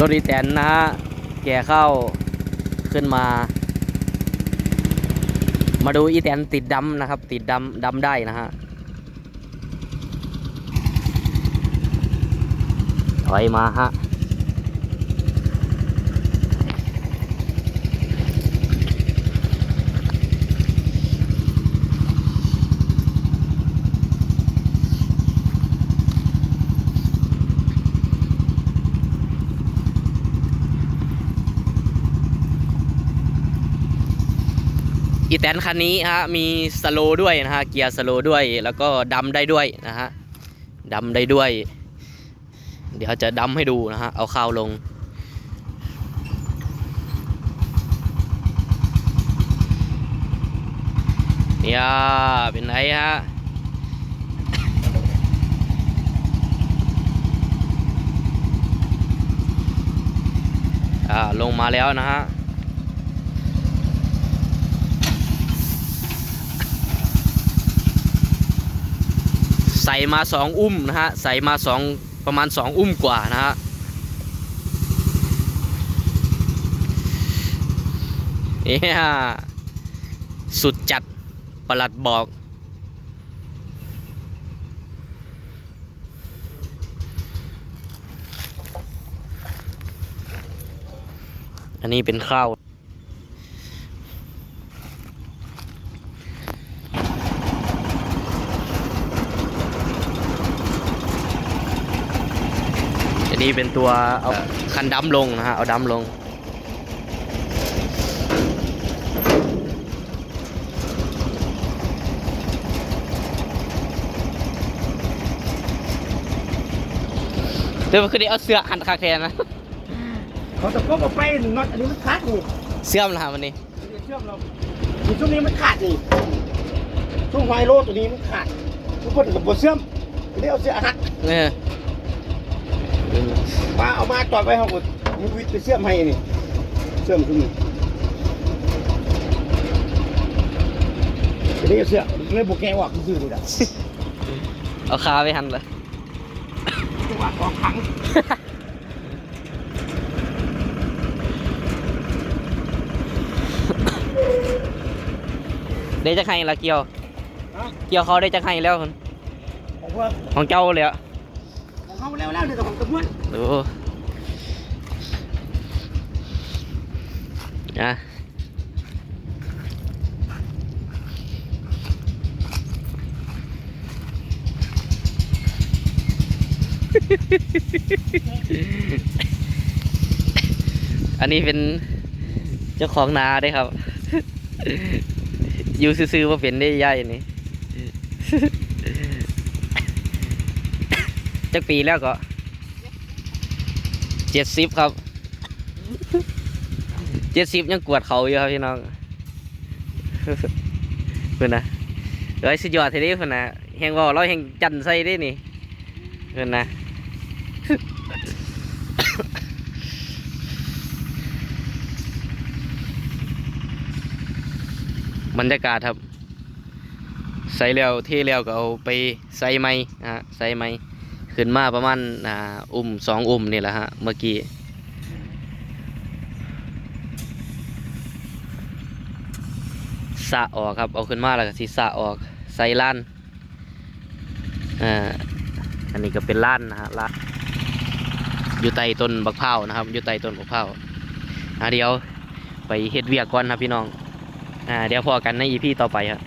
รถอีแตนนะฮะ แก่เข้าขึ้นมา มาดูอีแตนติดดำนะครับ ติดดำดำได้นะฮะ ถอยมาฮะ อีแตนคันนี้ฮะมีสโลด้วยนะฮะเกียร์สโลด้วยแล้วก็ดำได้ด้วยนะฮะดำได้ด้วย เดี๋ยวจะดำให้ดูนะฮะเอาข้าวลง เนี่ยเป็นไงฮะอ่าลงมาแล้วนะฮะ ใส่มาสองอุ้มนะฮะ ใส่มาสองประมาณสองอุ้มกว่านะฮะเนี่ยสุดจัดประหลัดบอก อันนี้เป็นข้าว นนี้เป็นตัวเอาคันดำลงนะฮะ เอาดำลง เดี๋ยวมันคือได้เอาเสื้อหันคาแทนนะ เขาตะโกนออกไปน็อตอันนี้มันขาดนี่เสื้อมนะฮะวันนี้เชื่อมเราอยู่ช่วงนี้มันขาดนี่ช่วงไวโรตัวนี้มันขาดทุกคนกับบเชื่อมเรียกเอาเสียหักเนี่ย มาเอามาจอดไว้ห้องกดมีวิทย์ไปเชื่อมให้นี่เชื่อมตรงนี้เรียกเสียเลยโบแกว่าคือซื้อนี่แหละเอาคาไปหันเลยจังหวะของขังได้จะให้ละเกี่ยว เกี่ยวเขาได้จะให้แล้วคุณของว่าของเจ้าเลยอะของ เขาแล้วแล้วเดี๋ยวของตำรวจดูนะอันนี้เป็นเจ้าของนาได้ครับ อยู่ซื่อๆว่าเป็นได้ย่ายนี่ จักปีแล้วก็เจ็ดสิบครับเจ็ดสิบยังกวดเขาอยู่ครับพี่น้องเพื่อนนะเอ้ยสุดยอดทีนี้เพื่อนนะแหงเว่าเราแหงจันใส่ได้นี่เพื่อนนะบรรยากาศครับ ใส่แล้วเที่แล้วก็เอาไปใส่ไม้นะฮะใส่ไม้ ขึ้นมาประมาณอ่าอุ้มสองอุ้มนี่แหละฮะเมื่อกี้สะออกครับเอาขึ้นมาแล้วก็สิสะออกใส่ล้านอ่าอันนี้ก็เป็นล้านนะฮะล้านอยู่ใต้ต้นบักเผาวนะครับอยู่ใต้ต้นบักเผาวอ่าเดี๋ยวไปเฮ็ดเวียกก่อนครับพี่น้องอ่าเดี๋ยวพอกันในอีพีต่อไปครับ